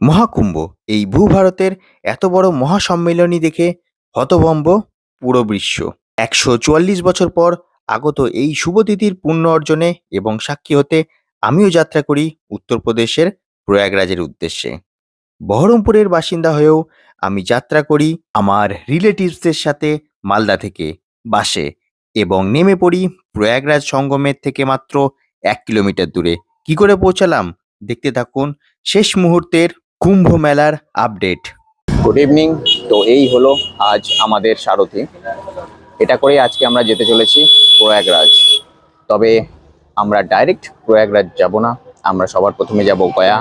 মহাকুম্ভ। এই ভূভারতের এত বড় মহাসম্মেলনী দেখে হতভম্ব পুরো বিশ্ব। একশো চুয়াল্লিশ বছর পর আগত এই শুভতিথির পুণ্য অর্জনে এবং সাক্ষী হতে আমিও যাত্রা করি উত্তরপ্রদেশের প্রয়াগরাজের উদ্দেশ্যে। বহরমপুরের বাসিন্দা হয়েও আমি যাত্রা করি আমার রিলেটিভসদের সাথে মালদা থেকে বাসে এবং নেমে পড়ি প্রয়াগরাজ সঙ্গমের থেকে মাত্র এক কিলোমিটার দূরে। কি করে পৌঁছালাম? দেখতে থাকুন শেষ মুহূর্তের কুম্ভ মেলার আপডেট। গুড ইভিনিং তো এই হলো আজ আমাদের সারথি। এটা করে আজকে আমরা যেতে চলেছি প্রয়াগরাজ। তবে আমরা ডাইরেক্ট প্রয়াগরাজ যাব না। আমরা সবার প্রথমে যাব গয়া।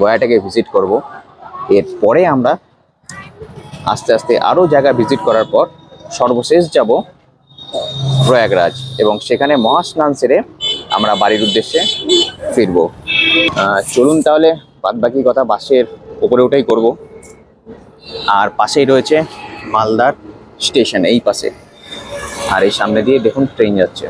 গয়াটাকে ভিজিট করব। এরপরে আমরা আস্তে আস্তে আরও জায়গা ভিজিট করার পর সর্বশেষ যাব প্রয়াগরাজ। এবং সেখানে মহাস্নান সেরে আমরা বাড়ির উদ্দেশ্যে ফিরব। চলুন তাহলে বাদবাকি কথা বাসের উপরে উঠেই করব। আর পাশেই রয়েছে মালদার স্টেশন, এই পাশে। আর এই সামনে দিয়ে দেখুন ট্রেন যাচ্ছে।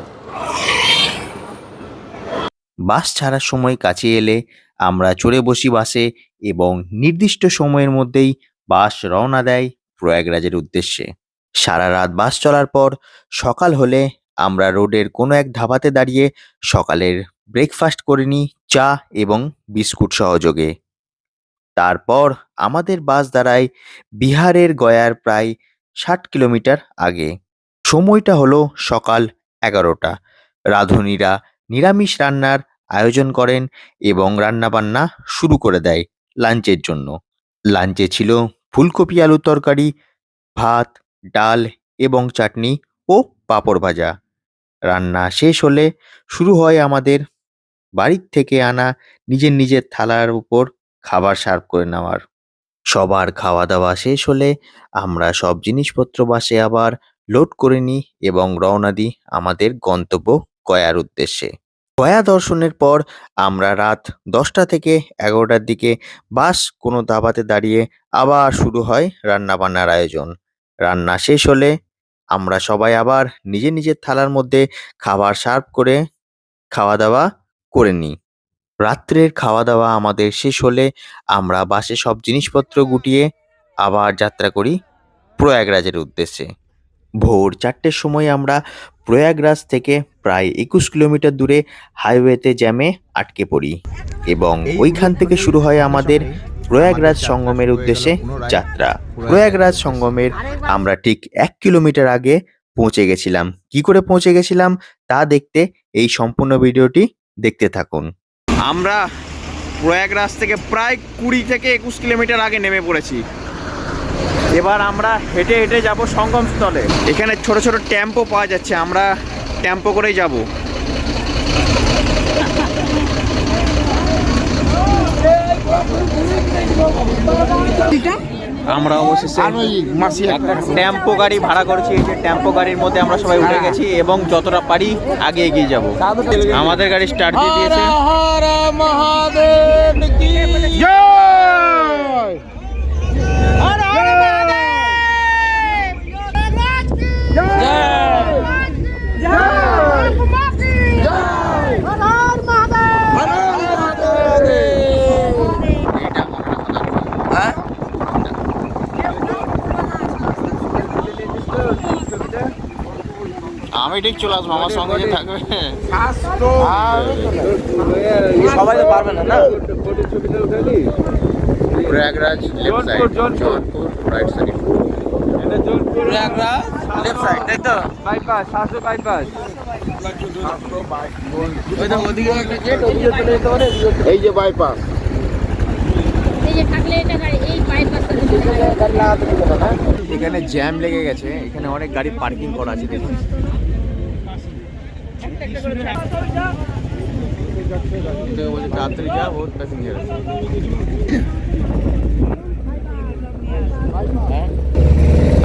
বাস ছাড়ার সময় কাছে এলে আমরা চড়ে বসি বাসে এবং নির্দিষ্ট সময়ের মধ্যেই বাস রওনা দেয় প্রয়াগরাজের উদ্দেশ্যে। সারা রাত বাস চলার পর সকাল হলে আমরা রোডের কোনো এক ধাবাতে দাঁড়িয়ে সকালের ব্রেকফাস্ট করে নিই চা এবং বিস্কুট সহযোগে। তারপর আমাদের বাস দাঁড়ায় বিহারের গয়ার প্রায় ষাট কিলোমিটার আগে। সময়টা হলো সকাল এগারোটা। রাঁধুনিরা নিরামিষ রান্নার আয়োজন করেন এবং রান্নাবান্না শুরু করে দেয় লাঞ্চের জন্য। লাঞ্চে ছিল ফুলকপি আলুর তরকারি, ভাত, ডাল এবং চাটনি ও পাঁপড় ভাজা। রান্না শেষ হলে শুরু হয় আমাদের বাড়ির থেকে আনা নিজের নিজের থালার উপর খাবার সার্ভ করে নেওয়ার। সবার খাওয়া দাওয়া শেষ হলে আমরা সব জিনিসপত্র বাসে আবার লোড করে নিই এবং রওনা দিই আমাদের গন্তব্য গয়ার উদ্দেশ্যে। গয়া দর্শনের পর আমরা রাত দশটা থেকে এগারোটার দিকে বাস কোনো দাবাতে দাঁড়িয়ে আবার শুরু হয় রান্নাবান্নার আয়োজন। রান্না শেষ হলে আমরা সবাই আবার নিজের নিজের থালার মধ্যে খাবার সার্ভ করে খাওয়া দাওয়া করে নিই। রাত্রের খাওয়া দাওয়া আমাদের শেষ হলে আমরা বাসে সব জিনিসপত্র গুটিয়ে আবার যাত্রা করি প্রয়াগরাজের উদ্দেশ্যে। ভোর চারটের সময় আমরা প্রয়াগরাজ থেকে প্রায় একুশ কিলোমিটার দূরে হাইওয়েতে জ্যামে আটকে পড়ি এবং ওইখান থেকে শুরু হয় আমাদের প্রয়াগরাজ সঙ্গমের উদ্দেশ্যে যাত্রা। প্রয়াগরাজ সঙ্গমের আমরা ঠিক এক কিলোমিটার আগে পৌঁছে গেছিলাম। কি করে পৌঁছে গেছিলাম তা দেখতে এই সম্পূর্ণ ভিডিওটি দেখতে থাকুন। আমরা প্রয়াগরাজ থেকে প্রায় কুড়ি থেকে একুশ কিলোমিটার আগে নেমে পড়েছি। এবার আমরা হেঁটে হেঁটে যাব সঙ্গম স্থলে এখানে ছোট ছোট টেম্পো পাওয়া যাচ্ছে, আমরা টেম্পো করেই যাব। আমরা অবশেষে একটা টেম্পো গাড়ি ভাড়া করেছি এই যে টেম্পো গাড়ির মধ্যে আমরা সবাই উঠে গেছি এবং যতটা পারি আগে এগিয়ে যাব। আমাদের গাড়ি স্টার্ট দিয়ে দিয়েছে। আমি ঠিক চলে আসব আমার সঙ্গে যে থাকবে। সবাই তো পারবে না না? Prayagraj left side Jaunpur right side Prayagraj left side তাই তো? বাইপাস পারে এই যে বাইপাস এই যে থাকলে এটা গাড়ি এই বাইপাসটা এখানে জ্যাম লেগে গেছে এখানে অনেক গাড়ি পার্কিং করা আছে দেখুন। যা বহুত প্যাসেঞ্জার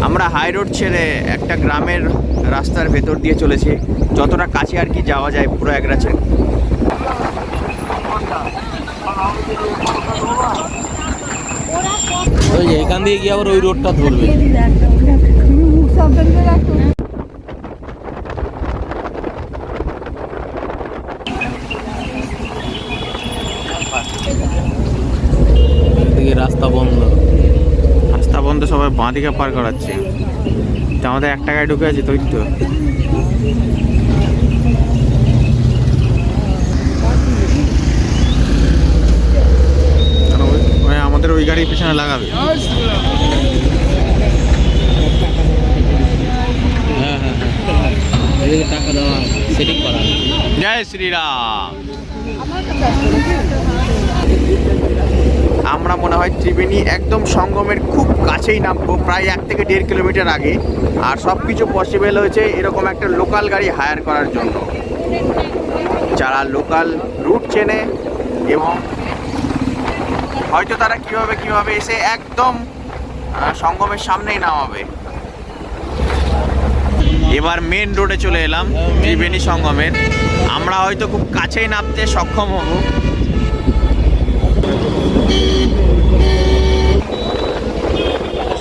আমরা হাই রোড ছেড়ে একটা গ্রামের রাস্তার ভেতর দিয়ে চলেছি যতটা কাছে আর কি যাওয়া যায় পুরো এক রাছে ওই যে এখান দিয়ে গিয়ে আবার ওই রোডটা ধরবে এদিকে রাস্তা বন্ধ রাস্তা বন্ধ সবাই বাঁ দিকে পার করাচ্ছে। তা আমাদের এক টাকায় ঢুকে আছে তৈরি তো। আমাদের ওই গাড়ির পিছনে লাগাবে। হ্যাঁ হ্যাঁ হ্যাঁ। জয় শ্রীরাম। আমরা মনে হয় ত্রিবেণী একদম সঙ্গমের খুব কাছেই নামবো, প্রায় এক থেকে দেড় কিলোমিটার আগে। আর সব কিছু পসিবল হয়েছে এরকম একটা লোকাল গাড়ি হায়ার করার জন্য। যারা লোকাল রুট চেনে এবং হয়তো তারা কীভাবে কীভাবে এসে একদম সঙ্গমের সামনেই নামাবে। এবার মেন রোডে চলে এলাম, ত্রিবেণী সঙ্গমের। আমরা হয়তো খুব কাছেই নামতে সক্ষম হব।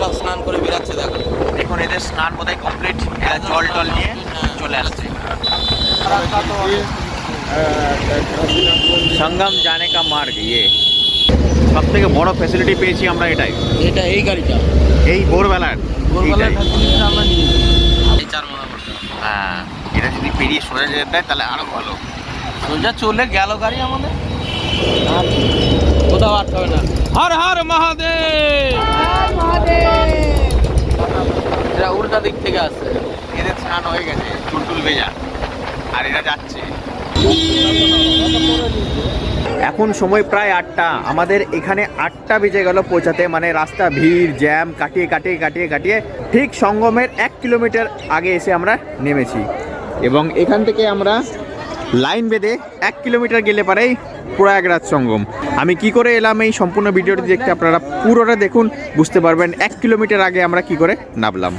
সব স্নান করে বেরাচ্ছে দেখো। এখন এদের স্নান বোধহয় কমপ্লিট জল টল নিয়ে চলে আসছে। সঙ্গম জানে কা মার্গ ইয়ে। সব থেকে বড় ফেসিলিটি পেয়েছি আমরা এটাই। এটা এই গাড়িটা। এই ভোরবেলার ভোরবেলার ফ্যাসিলিটিটা আমরা নিয়েছি। এই চার মাথা হ্যাঁ এটা যদি পেরিয়ে সোজা যেতে দেয় তাহলে আরও ভালো। সোজা চলে গেল গাড়ি আমাদের। হর হর মহাদেব। এটা উল্টা দিক থেকে আসছে এদের স্নান হয়ে গেছে চুলটুল ভেজা। আর এরা যাচ্ছে। এখন সময় প্রায় আটটা। আমাদের এখানে আটটা বেজে গেল পৌঁছাতে। মানে রাস্তা ভিড় জ্যাম কাটিয়ে কাটিয়ে কাটিয়ে কাটিয়ে ঠিক সঙ্গমের এক কিলোমিটার আগে এসে আমরা নেমেছি। এবং এখান থেকে আমরা লাইন বেঁধে এক কিলোমিটার গেলে পারেই প্রয়াগরাজ সঙ্গম। আমি কি করে এলাম এই সম্পূর্ণ ভিডিওটি দেখতে আপনারা পুরোটা দেখুন, বুঝতে পারবেন এক কিলোমিটার আগে আমরা কি করে নামলাম।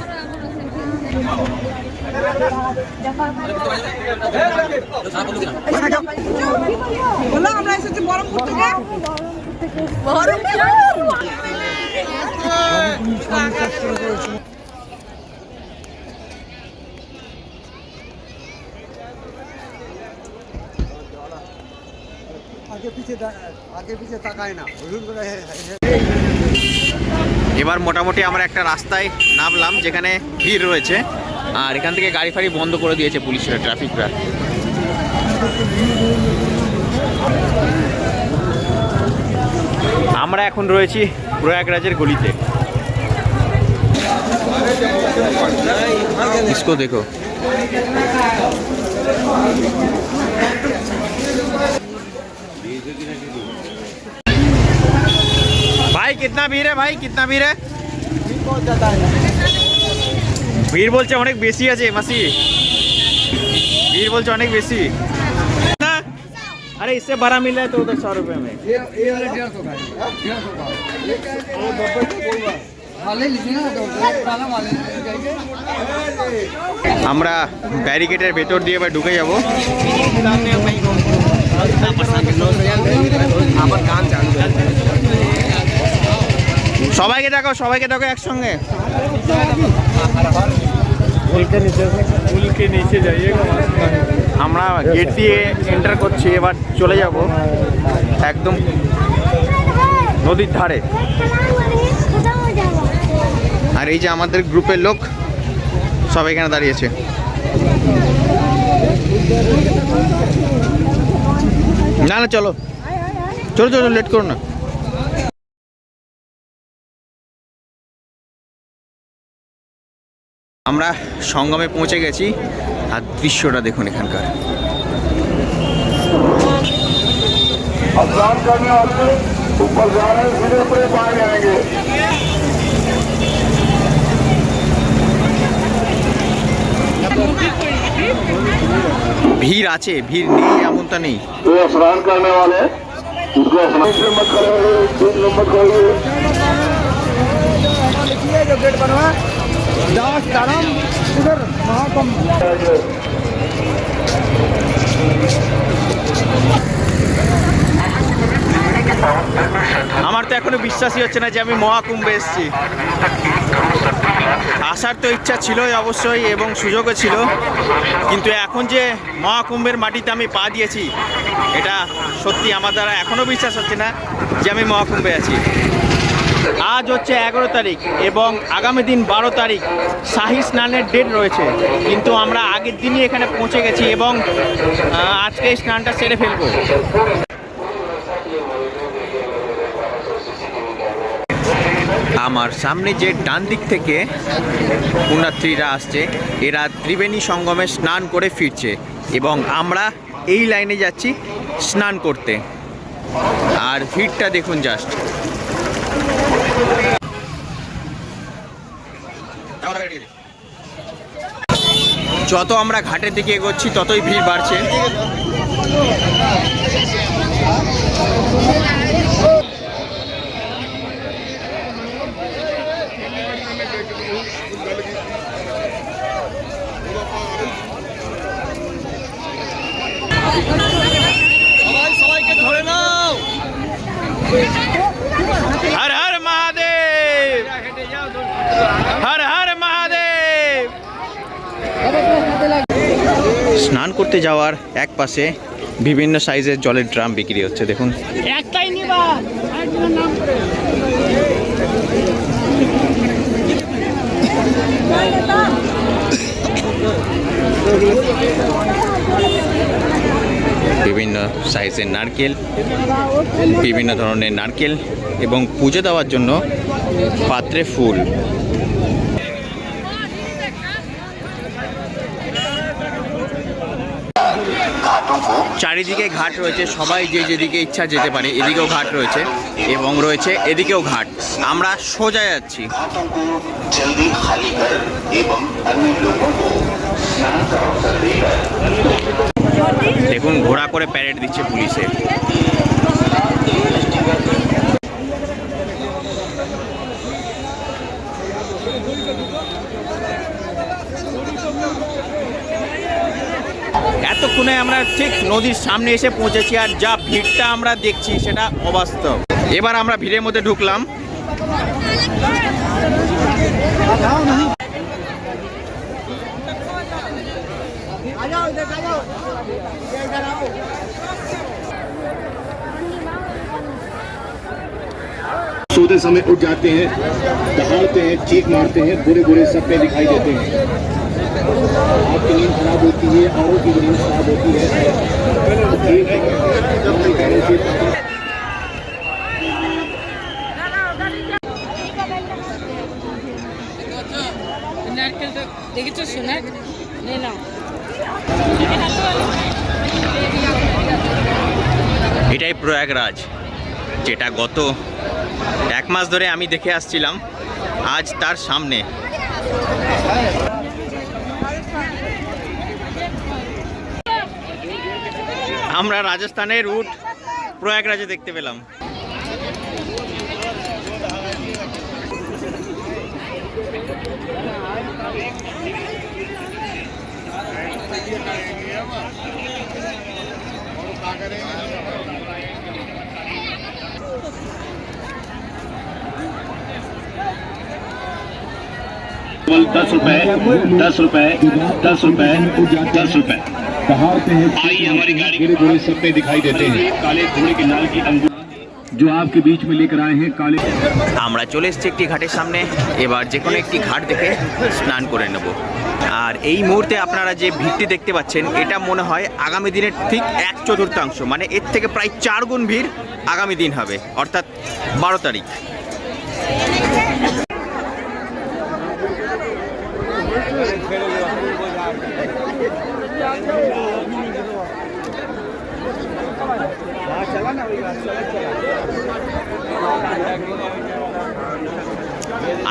आगे पीछे आगे पीछे ताकाय ना হুজুর করে এবার মোটামুটি আমরা একটা রাস্তায় নামলাম যেখানে ভিড় রয়েছে আর এখান থেকে গাড়ি ফাড়ি বন্ধ করে দিয়েছে পুলিশরা ট্রাফিকরা আমরা এখন রয়েছি প্রয়াগরাজের গলিতে इसको देखो भाई कितना भीड़ है भाई कितना भीड़ है ভিড় বলছে অনেক বেশি আছে মাসি ভিড় বলছে অনেক বেশি না अरे इससे बड़ा मिल रहा है तो उधर सौ रुपये में ये ये वाला डेढ़ सौ का है डेढ़ सौ का वो डब्बे का कोई बात वाले लीजिए ना तो पुराना वाले जाएंगे আমরা ব্যারিকেডের ভেতর দিয়ে এবার ঢুকে যাব সবাইকে দেখো সবাইকে দেখো একসঙ্গে। আমরা গেট দিয়ে এন্টার করছি এবার চলে যাব। একদম নদীর ধারে। আর এই যে আমাদের গ্রুপের লোক সব এখানে দাঁড়িয়েছে। না না চলো চলো চলো লেট করো না আমরা সঙ্গমে পৌঁছে গেছি আর দৃশ্যটা দেখুন এখানকার स्नान करने वाले ऊपर जा रहे हैं सीधे ऊपर पाए जाएंगे ভিড় আছে ভিড় নেই এমনটা নেই तो स्नान करने वाले उसको स्नान से मत करेंगे दूध में मत करेंगे ये जो गेट बनवा दास दाराम उधर महाकुंभ আমার তো এখনো বিশ্বাসই হচ্ছে না যে আমি মহাকুম্ভে এসেছি আসার তো ইচ্ছা ছিলই অবশ্যই এবং সুযোগও ছিল। কিন্তু এখন যে মহাকুম্ভের মাটিতে আমি পা দিয়েছি, এটা সত্যি আমার দ্বারা এখনও বিশ্বাস হচ্ছে না যে আমি মহাকুম্ভে আছি। আজ হচ্ছে এগারো তারিখ এবং আগামী দিন বারো তারিখ শাহী স্নানের ডেট রয়েছে। কিন্তু আমরা আগের দিনই এখানে পৌঁছে গেছি এবং আজকে স্নানটা সেরে ফেলব। আমার সামনে যে ডান দিক থেকে পুণ্যার্থীরা আসছে, এরা ত্রিবেণী সঙ্গমে স্নান করে ফিরছে এবং আমরা এই লাইনে যাচ্ছি স্নান করতে। আর ভিড়টা দেখুন জাস্ট যত আমরা ঘাটের দিকে এগোচ্ছি, ততই ভিড় বাড়ছে হর হর মহাদেব হর হর মহাদেব স্নান করতে যাওয়ার এক পাশে বিভিন্ন সাইজের জলের ড্রাম বিক্রি হচ্ছে দেখুন। একটাই নিবা নাম করে। বিভিন্ন সাইজের নারকেল বিভিন্ন ধরনের নারকেল এবং পুজো দেওয়ার জন্য পাত্রে ফুল। চারিদিকে ঘাট রয়েছে, সবাই যে যেদিকে ইচ্ছা যেতে পারে, এদিকেও ঘাট রয়েছে এবং রয়েছে এদিকেও ঘাট। আমরা সোজা যাচ্ছি। দেখুন, ঘোড়া করে প্যারেড দিচ্ছে পুলিশে। এতক্ষণে আমরা ঠিক নদীর সামনে এসে পৌঁছেছি আর যা ভিড়টা আমরা দেখছি সেটা অবাস্তব এবার আমরা ভিড়ের মধ্যে ঢুকলাম सोते समय उठ जाते हैं दहाड़ते हैं चीख मारते हैं बुरे बुरे सपने दिखाई देते हैं आपकी नींद खराब होती है औरों की भी नींद खराब होती है ठीक है अपने पैरों से নারকেলটা দেখেছো সোনার নে নাও এটাই প্রয়াগরাজ যেটা গত এক মাস ধরে আমি দেখে আসছিলাম আজ তার সামনে আমরা রাজস্থানের রুট প্রয়াগরাজে দেখতে পেলাম केवल दस रुपए दस रुपए दस रुपए दस रुपए आइए हमारी गाड़ी बुरे बुरे सपने दिखाई देते हैं काले घोड़े के नाल की अंगूर जो आपके बीच में लेकर आए हैं काले আমরা চলে এসেছি একটি ঘাটের সামনে এবার যে কোনো একটি ঘাট দেখে স্নান করে নেব আর এই মুহূর্তে আপনারা যে ভিড়টি দেখতে পাচ্ছেন এটা মনে হয় আগামী দিনের ঠিক এক চতুর্থাংশ মানে এর থেকে প্রায় চার গুণ ভিড় আগামী দিন হবে অর্থাৎ বারো তারিখ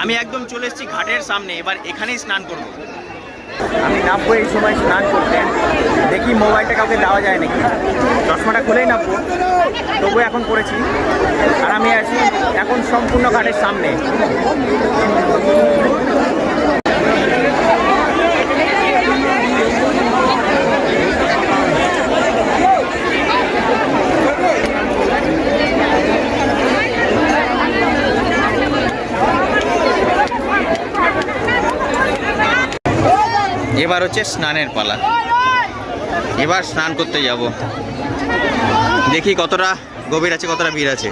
আমি একদম চলে এসেছি ঘাটের সামনে, এবার এখানেই স্নান করব। আমি নামবো এই সময় স্নান করতে। দেখি মোবাইলটা কাউকে দেওয়া যায় নাকি। চশমাটা খুলেই নামবো। তবু এখন করেছি আর আমি আছি এখন সম্পূর্ণ ঘাটের সামনে। এবার হচ্ছে স্নানের পালা। এবার স্নান করতে যাব। দেখি কতটা গভীর আছে, কতটা ভিড় আছে।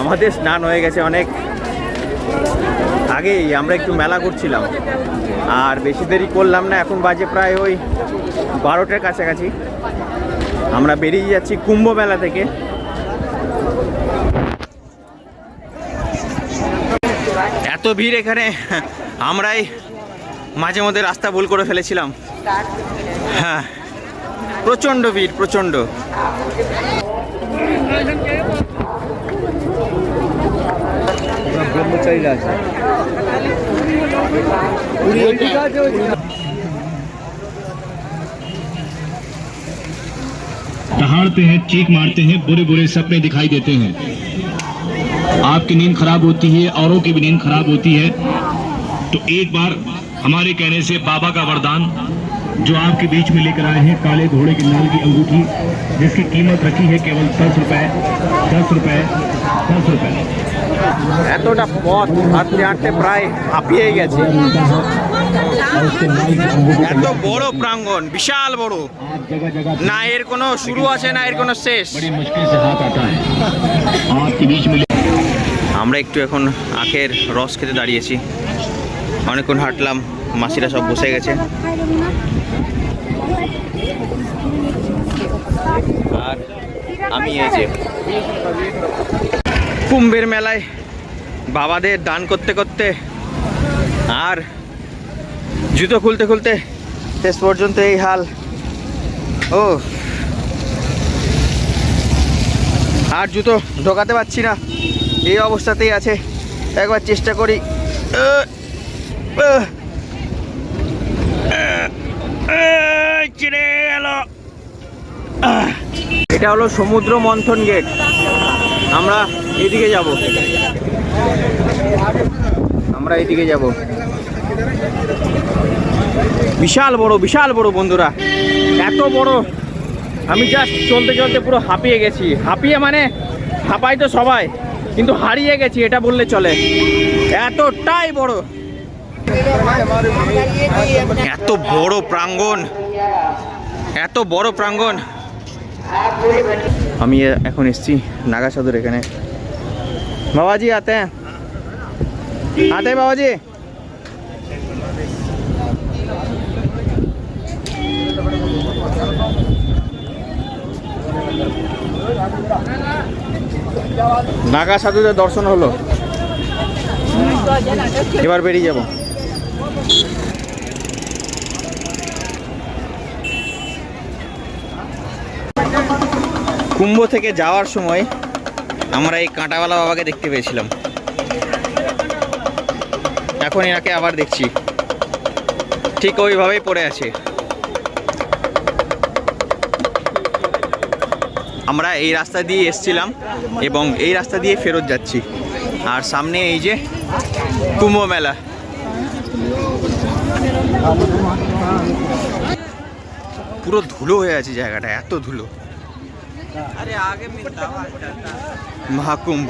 আমাদের স্নান হয়ে গেছে অনেক। আগেই আমরা একটু মেলা করছিলাম। আর বেশি দেরি করলাম না, এখন বাজে প্রায় ওই বারোটার কাছাকাছি। আমরা বেরিয়ে যাচ্ছি কুম্ভ মেলা থেকে। এত ভিড় এখানে, আমরাই মাঝে মধ্যে রাস্তা ভুল করে ফেলেছিলাম। হ্যাঁ প্রচণ্ড ভিড়, প্রচণ্ড। એકસો दहाड़ते हैं चीख मारते हैं बुरे बुरे सपने दिखाई देते हैं। आपकी नींद खराब होती है औरों की भी नींद खराब होती है। तो एक बार हमारे कहने से बाबा का वरदान जो आपके बीच में लेकर आए हैं काले घोड़े के लाल की अंगूठी जिसकी कीमत रखी है केवल दस रुपए दस रुपए दस रुपए। এতটা পথ হাঁটতে হাঁটতে প্রায় হাঁপিয়ে গেছে। এত বড় প্রাঙ্গন বিশাল বড়। না, এর কোনো শুরু আছে, না, এর কোনো শেষ। আমরা একটু এখন আখের রস খেতে দাঁড়িয়েছি। অনেকক্ষণ হাঁটলাম, মাসিরা সব বসে গেছে। আর আমি এই যে কুম্ভের মেলায় বাবাদের দান করতে করতে আর জুতো খুলতে খুলতে শেষ পর্যন্ত এই হাল। ও। আর জুতো ঢোকাতে পারছি না। এই অবস্থাতেই আছে। একবার চেষ্টা করি। এটা হলো সমুদ্র মন্থন গেট। আমরা এদিকে যাব। আমরা এদিকে যাব। বিশাল বড় বিশাল বড় বন্ধুরা। এত বড়। আমি জাস্ট চলতে চলতে পুরো হাঁপিয়ে গেছি। হাঁপিয়ে মানে হাঁপাই তো সবাই, কিন্তু হারিয়ে গেছি, এটা বললে চলে। এতটাই বড়। এত বড় প্রাঙ্গণ, এত বড় প্রাঙ্গণ। আমি এখন এসছি নাগা সাধুর এখানে। বাবাজি, আতে হ্যাঁ। আতে বাবাজি। নাগা সাধুদের দর্শন হলো। এবার বেরিয়ে যাব। কুম্ভ থেকে যাওয়ার সময় আমরা এই কাঁটাওয়ালা বাবাকে দেখতে পেয়েছিলাম। এখন এনাকে আবার দেখছি। ঠিক ওইভাবেই পড়ে আছে। আমরা এই রাস্তা দিয়ে এসছিলাম এবং এই রাস্তা দিয়ে ফেরত যাচ্ছি। আর সামনে এই যে কুম্ভ মেলা। পুরো ধুলো হয়ে আছে জায়গাটা, এত ধুলো। মহাকুম্ভ